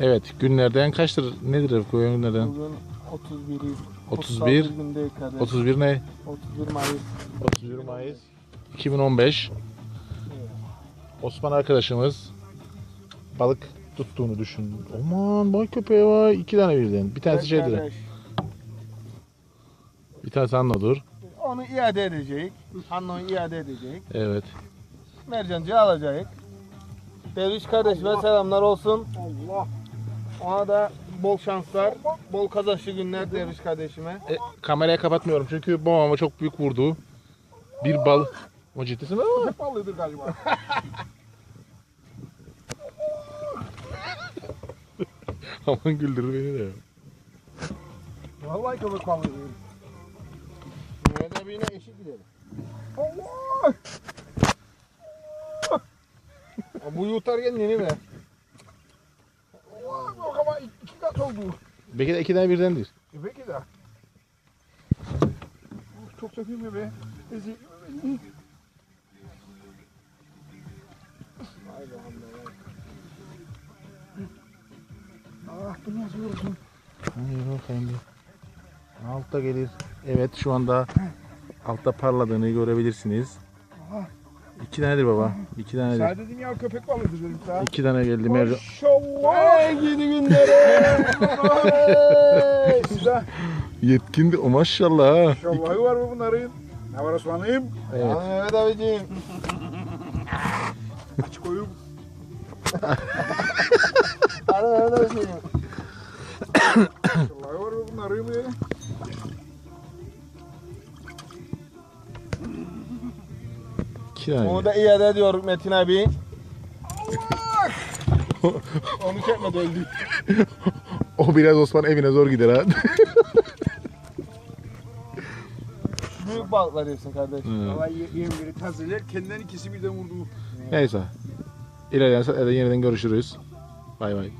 Evet günlerden kaçtır? Nedir koyun günlerden? Bugün 31'i 31. günde kadar. 31 ne? 31 Mayıs. 31 Mayıs 2015. Osman arkadaşımız balık tuttuğunu düşün. Aman bak köpeğe var. iki tane birden. Bir tanesi şeydir. kardeş. Bir tanesi anladır. Onu iade edecek. Hanno'yu iade edecek. Evet. Mercancı alacak. Derviş kardeşime selamlar olsun. Allah. Ona da bol şanslar, bol kazançlı günler Derviş kardeşime. E, kamerayı kapatmıyorum çünkü babama çok büyük vurdu. Bir bal. O ciddisin mi? Hep ballıdır galiba. Aman güldür beni de. Vallahi köpek ballıdır. Mehmet abiyle eşit gidelim. Allah. Bu yutarken yeni mi? Kat oldu. Belki de iki tane birdendir. E peki de. Of, Çok sökülme be. Ezilme beni. Ah bu nasıl yorulsun? Hayır bakayım bir. Altta gelir. Evet şu anda altta parladığını görebilirsiniz. Aha. İki tanedir baba. İki tanedir. Sen dedin ya köpek ballıdır dedim sana. İki tane geldi. Maşallah. Gidi günlere. Hey. Size Yetkindi o maşallah ha. var mı bunların? Ne var Osman'ım? Evet. Al Mehmet abiciğim. Aç koyup. Al Mehmet abiciğim. Maşallahı var mı bunların İki tane. Onu da iade ediyor Metin abi. Onu çekmedi öldü. O biraz Osman evine zor gider ha. Büyük balıklar yesin kardeş. Vallahi ye- yemleri tazeler kendinden ikisi birden vurdu. Neyse. İlerleyen saatlerde yeniden görüşürüz. Bay bay.